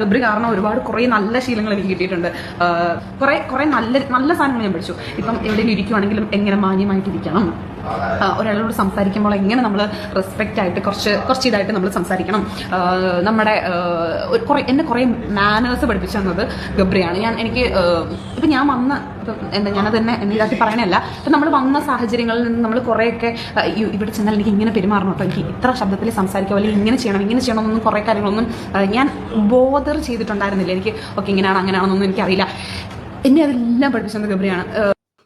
ഗബ്രി കാരണം ഒരുപാട് കുറേ നല്ല ശീലങ്ങൾ എനിക്ക് കിട്ടിയിട്ടുണ്ട്. കുറെ കുറേ നല്ല നല്ല സാധനങ്ങൾ ഞാൻ പഠിച്ചു. ഇപ്പം എവിടെയെങ്കിലും ഇരിക്കുവാണെങ്കിലും എങ്ങനെ മാന്യമായിട്ട് ഇരിക്കണം ആ, ഒരാളോട് സംസാരിക്കുമ്പോൾ എങ്ങനെ നമ്മൾ റെസ്പെക്റ്റ് ആയിട്ട് കുറച്ച് കുറച്ച് ഇതായിട്ട് നമ്മൾ സംസാരിക്കണം? നമ്മുടെ കുറേ എന്നെ കുറേ മാനേഴ്സ് പഠിപ്പിച്ചു തന്നത് ഗബ്രിയാണ്. ഞാൻ എനിക്ക് ഇപ്പം ഞാൻ വന്ന എന്താ ഞാനത് തന്നെ എന്നെ ഇതാക്കി പറയണല്ല ഇപ്പം നമ്മൾ വന്ന സാഹചര്യങ്ങളിൽ നിന്ന് നമ്മൾ കുറേയൊക്കെ ഇവിടെ ചെന്നാൽ എനിക്ക് ഇങ്ങനെ പെരുമാറണം കേട്ടോ. എനിക്ക് ഇത്ര ശബ്ദത്തിൽ സംസാരിക്കുക അല്ലെങ്കിൽ ഇങ്ങനെ ചെയ്യണം ഇങ്ങനെ ചെയ്യണം എന്നൊന്നും കുറേ കാര്യങ്ങളൊന്നും ഞാൻ ബോധർ ചെയ്തിട്ടുണ്ടായിരുന്നില്ല. എനിക്ക് ഓക്കെ ഇങ്ങനെയാണ് അങ്ങനെയാണെന്നൊന്നും എനിക്കറിയില്ല. എന്നെ അതെല്ലാം പഠിപ്പിച്ചത് ഗബ്രിയാണ്.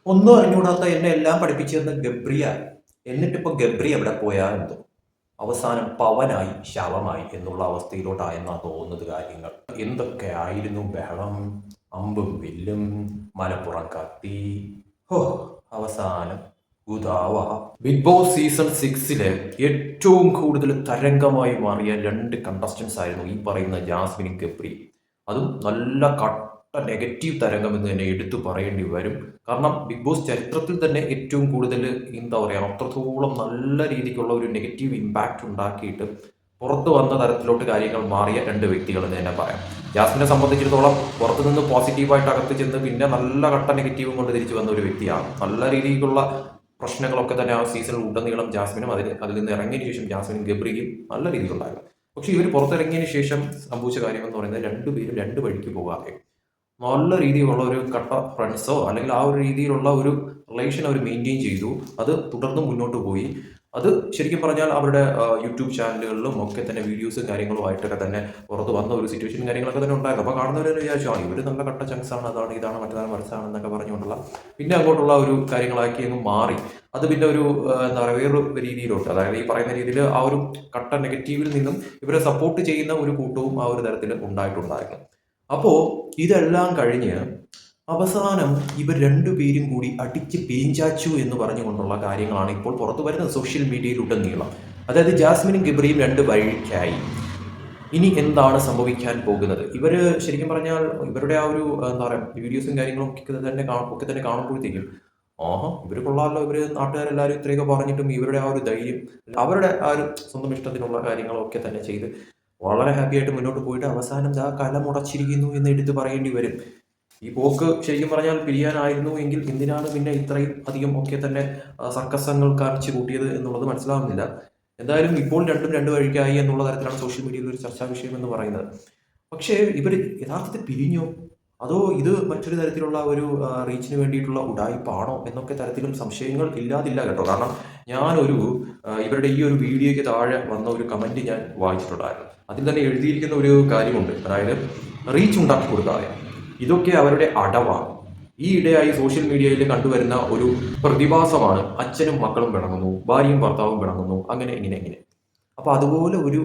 ഒന്നും അറിഞ്ഞുകൂടാത്ത എന്നെ എല്ലാം പഠിപ്പിച്ചിരുന്ന ഗബ്രിയ എന്നിട്ടിപ്പോ ഗബ്രി എവിടെ പോയാ എന്തോ? അവസാനം പവനായി ശവമായി എന്നുള്ള അവസ്ഥയിലോട്ടായെന്നാ തോന്നുന്നത് കാര്യങ്ങൾ. എന്തൊക്കെ ആയിരുന്നു ബഹളം? അമ്പും വില്ലും മലപ്പുറം കത്തി. ഹോ അവസാനം ഉദാവ. ബിഗ് ബോസ് സീസൺ സിക്സിലെ ഏറ്റവും കൂടുതൽ തരംഗമായി മാറിയ രണ്ട് കണ്ടസ്റ്റൻസ് ആയിരുന്നു ഈ പറയുന്ന ജാസ്മിനും ഗബ്രി അതും നല്ല കട്ട നെഗറ്റീവ് തരംഗം എന്ന് തന്നെ എടുത്തു പറയേണ്ടി വരും. കാരണം ബിഗ് ബോസ് ചരിത്രത്തിൽ തന്നെ ഏറ്റവും കൂടുതൽ എന്താ പറയുക അത്രത്തോളം നല്ല രീതിക്കുള്ള ഒരു നെഗറ്റീവ് ഇമ്പാക്റ്റ് ഉണ്ടാക്കിയിട്ട് പുറത്തു വന്ന തരത്തിലോട്ട് കാര്യങ്ങൾ മാറിയ രണ്ട് വ്യക്തികൾ എന്ന് തന്നെ പറയാം. ജാസ്മിനെ സംബന്ധിച്ചിടത്തോളം പുറത്തു നിന്ന് പോസിറ്റീവായിട്ട് അകത്ത് ചെന്ന് പിന്നെ നല്ല കട്ട നെഗറ്റീവും കൊണ്ട് തിരിച്ചു വന്ന ഒരു വ്യക്തിയാണ്. നല്ല രീതിയിലുള്ള പ്രശ്നങ്ങളൊക്കെ തന്നെ ആ സീസണിൽ ഉടനീളം ജാസ്മിനും അതിൽ അതിൽ നിന്ന് ഇറങ്ങിയതിനു ശേഷം ജാസ്മിനും ഗബ്രിയും നല്ല രീതിയിലുണ്ടായിരുന്നു പക്ഷേ ഇവർ പുറത്തിറങ്ങിയതിന് ശേഷം സംഭവിച്ച കാര്യം എന്ന് പറയുന്നത് രണ്ടുപേരും രണ്ട് വഴിക്ക് പോകാതെ നല്ല രീതിയിലുള്ള ഒരു കട്ട ഫ്രണ്ട്സോ അല്ലെങ്കിൽ ആ ഒരു രീതിയിലുള്ള ഒരു റിലേഷൻ അവർ മെയിന്റെയിൻ ചെയ്തു. അത് തുടർന്ന് മുന്നോട്ട് പോയി. അത് ശരിക്കും പറഞ്ഞാൽ അവരുടെ യൂട്യൂബ് ചാനലുകളിലും ഒക്കെ തന്നെ വീഡിയോസും കാര്യങ്ങളും ആയിട്ടൊക്കെ തന്നെ പുറത്ത് വന്ന ഒരു സിറ്റുവേഷനും കാര്യങ്ങളൊക്കെ തന്നെ ഉണ്ടായിരുന്നു. അപ്പോൾ കാണുന്നവരെ വിചാരിച്ചു ആ ഇവർ നല്ല കട്ട ചങ്സ് ആണ് അതാണ് ഇതാണ് മറ്റേതാണ് മറിച്ചാണ് എന്നൊക്കെ പറഞ്ഞുകൊണ്ടുള്ള. പിന്നെ അങ്ങോട്ടുള്ള ഒരു കാര്യങ്ങളാക്കി അങ്ങ് മാറി. അത് പിന്നെ ഒരു എന്താ പറയുക വേറൊരു രീതിയിലോട്ട്. അതായത് ഈ പറയുന്ന രീതിയിൽ ആ ഒരു കട്ട നെഗറ്റീവിൽ നിന്നും ഇവരെ സപ്പോർട്ട് ചെയ്യുന്ന ഒരു കൂട്ടവും ആ ഒരു തരത്തിൽ ഉണ്ടായിട്ടുണ്ടായിരുന്നു. അപ്പോൾ ഇതെല്ലാം കഴിഞ്ഞ് അവസാനം ഇവർ രണ്ടുപേരും കൂടി അടിച്ച് പേഞ്ചാച്ചു എന്ന് പറഞ്ഞുകൊണ്ടുള്ള കാര്യങ്ങളാണ് ഇപ്പോൾ പുറത്തു വരുന്നത് സോഷ്യൽ മീഡിയയിലുടനീളം അതായത് ജാസ്മിനും ഗിബ്രിയും രണ്ട് വഴിക്കായി. ഇനി എന്താണ് സംഭവിക്കാൻ പോകുന്നത്? ഇവർ ശരിക്കും പറഞ്ഞാൽ ഇവരുടെ ആ ഒരു എന്താ പറയുക വീഡിയോസും കാര്യങ്ങളും ഒക്കെ തന്നെ ഒക്കെ തന്നെ കാണുമ്പോഴത്തേക്കും ആഹാ ഇവർ കൊള്ളാമല്ലോ ഇവർ നാട്ടുകാരെല്ലാവരും ഇത്രയൊക്കെ പറഞ്ഞിട്ടും ഇവരുടെ ആ ഒരു ധൈര്യം അവരുടെ ആ ഒരു സ്വന്തം ഇഷ്ടത്തിനുള്ള കാര്യങ്ങളൊക്കെ തന്നെ ചെയ്ത് വളരെ ഹാപ്പി ആയിട്ട് മുന്നോട്ട് പോയിട്ട് അവസാനം ആ കല മുടച്ചിരിക്കുന്നു എന്ന് എടുത്ത് പറയേണ്ടി വരും. ഈ പോക്ക് ശരിക്കും പറഞ്ഞാൽ പിരിയാനായിരുന്നു എങ്കിൽ എന്തിനാണ് പിന്നെ ഇത്രയും അധികം ഒക്കെ തന്നെ സർക്കസങ്ങൾ കാണിച്ചു കൂട്ടിയത് എന്നുള്ളത് മനസ്സിലാവുന്നില്ല. എന്തായാലും ഇപ്പോൾ രണ്ടും രണ്ട് വഴിക്കായി എന്നുള്ള തരത്തിലാണ് സോഷ്യൽ മീഡിയയിൽ ഒരു ചർച്ചാ വിഷയം എന്ന് പറയുന്നത്. പക്ഷേ ഇവർ യഥാർത്ഥത്തിൽ പിരിഞ്ഞോ? അതോ ഇത് മറ്റൊരു തരത്തിലുള്ള ഒരു റീച്ചിന് വേണ്ടിയിട്ടുള്ള ഉടായ്പാണോ എന്നൊക്കെ തരത്തിലും സംശയങ്ങൾ ഇല്ലാതില്ല കേട്ടോ. കാരണം ഞാനൊരു ഇവരുടെ ഈ ഒരു വീഡിയോയ്ക്ക് താഴെ വന്ന ഒരു കമന്റ് ഞാൻ വായിച്ചിട്ടുണ്ടായിരുന്നു. അതിൽ തന്നെ എഴുതിയിരിക്കുന്ന ഒരു കാര്യമുണ്ട്. അതായത് റീച്ച് ഉണ്ടാക്കി കൊടുക്കാതെ. ഇതൊക്കെ അവരുടെ അടവാണ്. ഈ ഇടയായി സോഷ്യൽ മീഡിയയിൽ കണ്ടുവരുന്ന ഒരു പ്രതിഭാസമാണ് അച്ഛനും മക്കളും പിണങ്ങുന്നു ഭാര്യയും ഭർത്താവും പിണങ്ങുന്നു അങ്ങനെ ഇങ്ങനെ ഇങ്ങനെ. അപ്പൊ അതുപോലെ ഒരു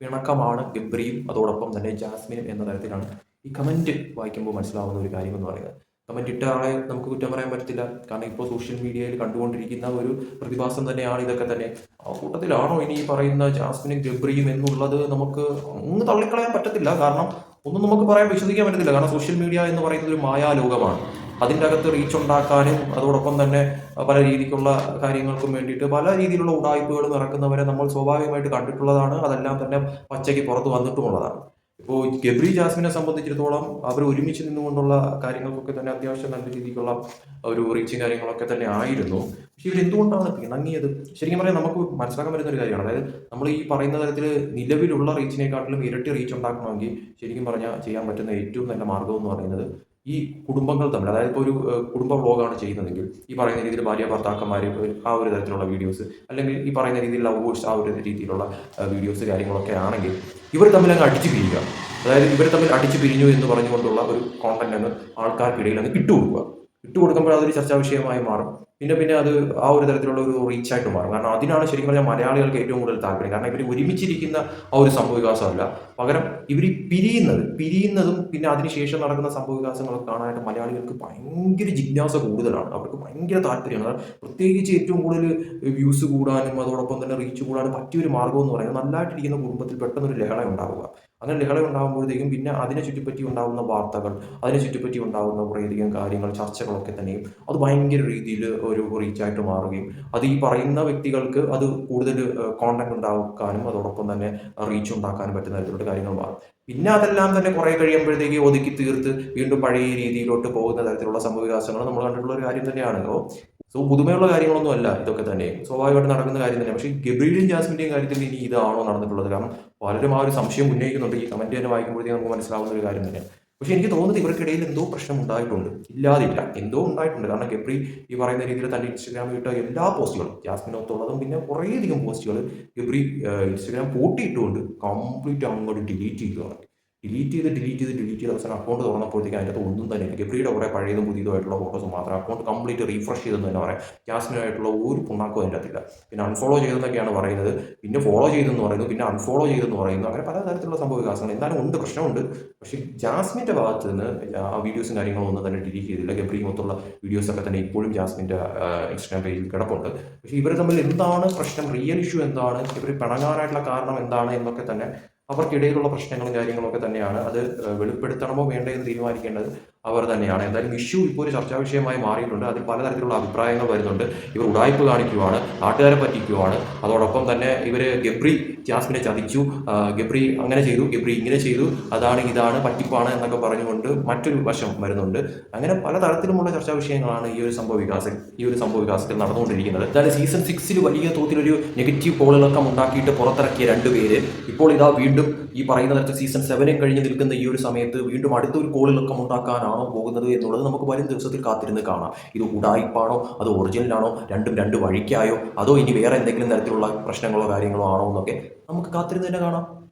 പിണക്കമാണ് ഗബ്രിയും അതോടൊപ്പം തന്നെ ജാസ്മിനും എന്ന തരത്തിലാണ് ഈ കമന്റ് വായിക്കുമ്പോൾ മനസ്സിലാവുന്ന ഒരു കാര്യം എന്ന് പറയുന്നത്. കമന്റ് ഇട്ട ആളെ നമുക്ക് കുറ്റം പറയാൻ പറ്റത്തില്ല കാരണം ഇപ്പോൾ സോഷ്യൽ മീഡിയയിൽ കണ്ടുകൊണ്ടിരിക്കുന്ന ഒരു പ്രതിഭാസം തന്നെയാണ് ഇതൊക്കെ തന്നെ. ആ കൂട്ടത്തിലാണോ ഇനി പറയുന്ന ജാസ്മിനും ഗബ്രിയും എന്നുള്ളത് നമുക്ക് ഒന്ന് തള്ളിക്കളയാൻ പറ്റത്തില്ല. കാരണം ഒന്നും നമുക്ക് പറയാൻ വിശ്വസിക്കാൻ പറ്റത്തില്ല. കാരണം സോഷ്യൽ മീഡിയ എന്ന് പറയുന്നത് ഒരു മായാലോകമാണ്. അതിന്റെ അകത്ത് റീച്ച് ഉണ്ടാക്കാനും അതോടൊപ്പം തന്നെ പല രീതിക്കുള്ള കാര്യങ്ങൾക്കും വേണ്ടിയിട്ട് പല രീതിയിലുള്ള ഉടായ്പകളും ഇറക്കുന്നവരെ നമ്മൾ സ്വാഭാവികമായിട്ട് കണ്ടിട്ടുള്ളതാണ്. അതെല്ലാം തന്നെ പച്ചയ്ക്ക് പുറത്ത് വന്നിട്ടുമുള്ളതാണ്. ഇപ്പോൾ ഗബ്രി ജാസ്മിനെ സംബന്ധിച്ചിടത്തോളം അവർ ഒരുമിച്ച് നിന്നുകൊണ്ടുള്ള കാര്യങ്ങൾക്കൊക്കെ തന്നെ അത്യാവശ്യം നല്ല രീതിക്കുള്ള ഒരു റീച്ചും കാര്യങ്ങളൊക്കെ തന്നെ ആയിരുന്നു. പക്ഷെ ഇവരെന്തുകൊണ്ടാണ് പിണങ്ങിയത്? ശരിക്കും പറയാൻ നമുക്ക് മനസ്സിലാക്കാൻ പറ്റുന്ന ഒരു കാര്യമാണ്. അതായത് നമ്മൾ ഈ പറയുന്ന തരത്തിൽ നിലവിലുള്ള റീച്ചിനെക്കാട്ടിലും ഇരട്ടി റീച്ച് ഉണ്ടാക്കണമെങ്കിൽ ശരിക്കും പറഞ്ഞാൽ ചെയ്യാൻ പറ്റുന്ന ഏറ്റവും നല്ല മാർഗം എന്ന് പറയുന്നത് ഈ കുടുംബങ്ങൾ തമ്മിൽ അതായത് ഇപ്പോൾ ഒരു കുടുംബ വ്ലോഗാണ് ചെയ്യുന്നതെങ്കിൽ ഈ പറയുന്ന രീതിയിൽ ഭാര്യ ഭർത്താക്കന്മാർ ആ ഒരു തരത്തിലുള്ള വീഡിയോസ് അല്ലെങ്കിൽ ഈ പറയുന്ന രീതിയിൽ ലവേഴ്സ് ആ ഒരു രീതിയിലുള്ള വീഡിയോസ് കാര്യങ്ങളൊക്കെ ആണെങ്കിൽ ഇവർ തമ്മിൽ അങ്ങ് അടിച്ചു പിരിയുക. അതായത് ഇവർ തമ്മിൽ അടിച്ചു പിരിഞ്ഞു എന്ന് പറഞ്ഞുകൊണ്ടുള്ള ഒരു കോണ്ടന്റ് അങ്ങ് ആൾക്കാർക്കിടയിൽ അങ്ങ് ഇട്ടുകൊടുക്കുക. ഇട്ടുകൊടുക്കുമ്പോൾ അതൊരു ചർച്ചാ വിഷയമായി മാറും. പിന്നെ പിന്നെ അത് ആ ഒരു തരത്തിലുള്ള ഒരു റീച്ച് ആയിട്ട് മാറും. കാരണം അതിനാണ് ശരിക്കും പറഞ്ഞാൽ മലയാളികൾക്ക് ഏറ്റവും കൂടുതൽ താല്പര്യം. കാരണം ഇവർ ഒരുമിച്ചിരിക്കുന്ന ആ ഒരു സംഭവവികാസമല്ല. പകരം ഇവർ പിരിയുന്നത് പിരിയുന്നതും പിന്നെ അതിനുശേഷം നടക്കുന്ന സംഭവവികാസങ്ങളൊക്കെ കാണാനായിട്ട് മലയാളികൾക്ക് ഭയങ്കര ജിജ്ഞാസ കൂടുതലാണ്. അവർക്ക് ഭയങ്കര താല്പര്യമാണ്. പ്രത്യേകിച്ച് ഏറ്റവും കൂടുതൽ വ്യൂസ് കൂടാനും അതോടൊപ്പം തന്നെ റീച്ച് കൂടാനും പറ്റിയൊരു മാർഗം എന്ന് പറയുന്നത് നല്ലതായിട്ടിരിക്കുന്ന കുടുംബത്തിൽ പെട്ടെന്നൊരു ലഹള ഉണ്ടാവുക. അങ്ങനെ ലഹള ഉണ്ടാകുമ്പോഴത്തേക്കും പിന്നെ അതിനെ ചുറ്റിപ്പറ്റി ഉണ്ടാകുന്ന വാർത്തകൾ അതിനെ ചുറ്റിപ്പറ്റി ഉണ്ടാകുന്ന കുറേയധികം കാര്യങ്ങൾ ചർച്ചകളൊക്കെ തന്നെയും അത് ഭയങ്കര രീതിയിൽ ഒരു റീച്ചായിട്ട് മാറുകയും അത് ഈ പറയുന്ന വ്യക്തികൾക്ക് അത് കൂടുതൽ കോണ്ടാക്ട് ഉണ്ടാക്കാനും അതോടൊപ്പം തന്നെ റീച്ച് ഉണ്ടാക്കാനും പറ്റുന്ന തരത്തിലുള്ള കാര്യങ്ങൾ മാറും. പിന്നെ അതെല്ലാം തന്നെ കുറെ കഴിയുമ്പോഴത്തേക്ക് ഒതുക്കി തീർത്ത് വീണ്ടും പഴയ രീതിയിലോട്ട് പോകുന്ന തരത്തിലുള്ള സംഭവവികാസങ്ങൾ നമ്മൾ കണ്ടിട്ടുള്ള ഒരു കാര്യം തന്നെയാണ്. സോ പുതുമയുള്ള കാര്യങ്ങളൊന്നും അല്ല ഇതൊക്കെ തന്നെ. സ്വാഭാവികമായിട്ട് നടക്കുന്ന കാര്യം തന്നെ. പക്ഷേ ഗബ്രീലും ജാസ്മിന്റെയും കാര്യത്തിൽ ഇനി ഇതാണോ നടന്നിട്ടുള്ളത്? കാരണം പലരും ആ ഒരു സംശയം ഉന്നയിക്കുന്നുണ്ട്. ഈ കമന്റ് തന്നെ വായിക്കുമ്പോഴത്തേക്കും നമുക്ക് മനസ്സിലാവുന്ന ഒരു കാര്യം തന്നെയാണ് പക്ഷെ എനിക്ക് തോന്നുന്നത് ഇവർക്കിടയിൽ എന്തോ പ്രശ്നം ഉണ്ടായിട്ടുണ്ട്. ഇല്ലാതില്ല. എന്തോ ഉണ്ടായിട്ടുണ്ട്. കാരണം ഗബ്രി ഈ പറയുന്ന രീതിയിൽ തന്നെ ഇൻസ്റ്റഗ്രാമിൽ ഇട്ട എല്ലാ പോസ്റ്റുകളും ജാസ്മിനൊത്തുള്ളതും പിന്നെ കുറേയധികം പോസ്റ്റുകൾ ഗബ്രി ഇൻസ്റ്റഗ്രാം പൂട്ടിയിട്ടുകൊണ്ട് കംപ്ലീറ്റ് അങ്ങോട്ട് ഡിലീറ്റ് ചെയ്തു ഡിലീറ്റ് ചെയ്ത് ഡിലീറ്റ് ചെയ്ത് ഡിലീറ്റ് ചെയ്ത് അവസാനം അക്കൗണ്ട് തുറന്നപ്പോഴത്തേക്കും അതിനകത്ത് ഒന്നും തന്നെ ഇല്ല. ഗബ്രിയുടെ കുറേ പഴയതും പുതിയതുമായിട്ടുള്ള ഫോട്ടോസ് മാത്രം. അക്കൗണ്ട് കംപ്ലീറ്റ് റീഫ്രഷ് ചെയ്തെന്ന് തന്നെ പറയാം. ജാസ്മിനായിട്ടുള്ള ഒരു പുണ്ണാക്കും അതിന്റെ അകത്തില്ല. പിന്നെ അൺഫോളോ ചെയ്തെന്നൊക്കെയാണ് പറയുന്നത്. പിന്നെ ഫോളോ ചെയ്തെന്ന് പറയുന്നു. പിന്നെ അൺഫോളോ ചെയ്തെന്ന് പറയുന്നു. അങ്ങനെ പലതരത്തിലുള്ള സംഭവ വികാസങ്ങൾ. എന്തായാലും ഉണ്ട് പ്രശ്നമുണ്ട്. പക്ഷേ ജാസ്മിന്റെ ഭാഗത്ത് നിന്ന് ആ വീഡിയോസും കാര്യങ്ങളും ഒന്നും തന്നെ ഡിലീറ്റ് ചെയ്തില്ല. ഗബ്രി മൊത്തമുള്ള വീഡിയോസൊക്കെ തന്നെ ഇപ്പോഴും ജാസ്മിന്റെ ഇൻസ്റ്റാഗ്രാം പേജിൽ കിടപ്പുണ്ട്. പക്ഷേ ഇവർ തമ്മിൽ എന്താണ് പ്രശ്നം? റിയൽ ഇഷ്യൂ എന്താണ്? ഇവർ പിണങ്ങാനായിട്ടുള്ള കാരണം എന്താണ് എന്നൊക്കെ തന്നെ അവർക്കിടയിലുള്ള പ്രശ്നങ്ങളും കാര്യങ്ങളും ഒക്കെ തന്നെയാണ് അത് വെളിപ്പെടുത്തണമോ വേണ്ടോ എന്ന് തീരുമാനിക്കേണ്ടത് അവർ തന്നെയാണ്. എന്തായാലും ഇഷ്യൂ ഇപ്പോൾ ഒരു ചർച്ചാ വിഷയമായി മാറിയിട്ടുണ്ട്. അതിൽ പലതരത്തിലുള്ള അഭിപ്രായങ്ങൾ വരുന്നുണ്ട്. ഇവർ ഉടായ്പ കാണിക്കുവാണ് നാട്ടുകാരെ പറ്റിക്കുവാണ്. അതോടൊപ്പം തന്നെ ഇവർ ഗബ്രി ജാസ്മിനെ ചതിച്ചു. ഗബ്രി അങ്ങനെ ചെയ്തു ഗബ്രി ഇങ്ങനെ ചെയ്തു. അതാണ് ഇതാണ് പറ്റിപ്പാണ് എന്നൊക്കെ പറഞ്ഞുകൊണ്ട് മറ്റൊരു വശം വരുന്നുണ്ട്. അങ്ങനെ പലതരത്തിലുമുള്ള ചർച്ചാ വിഷയങ്ങളാണ് ഈ ഒരു സംഭവ വികാസം ഈ ഒരു സംഭവ വികാസത്തിൽ നടന്നുകൊണ്ടിരിക്കുന്നത്. എന്തായാലും സീസൺ സിക്സിൽ വലിയ തോതിലൊരു നെഗറ്റീവ് പോളിളക്കം ഉണ്ടാക്കിയിട്ട് പുറത്തിറക്കിയ രണ്ട് പേര്. ഇപ്പോൾ ഇതാ വീണ്ടും ഈ പറയുന്ന തരത്തിൽ സീസൺ സെവനും കഴിഞ്ഞ് നിൽക്കുന്ന ഈ ഒരു സമയത്ത് വീണ്ടും അടുത്തൊരു കോളിളക്കം ഉണ്ടാക്കാനാണോ പോകുന്നത് എന്നുള്ളത് നമുക്ക് വരും ദിവസത്തിൽ കാത്തിരുന്ന് കാണാം. ഇത് ഉടായിപ്പാണോ? അത് ഒറിജിനലാണോ? രണ്ടും രണ്ട് വഴിക്കായോ? അതോ ഇനി വേറെ എന്തെങ്കിലും തരത്തിലുള്ള പ്രശ്നങ്ങളോ കാര്യങ്ങളോ ആണോ എന്നൊക്കെ നമുക്ക് കാത്തിരുന്ന് തന്നെ കാണാം.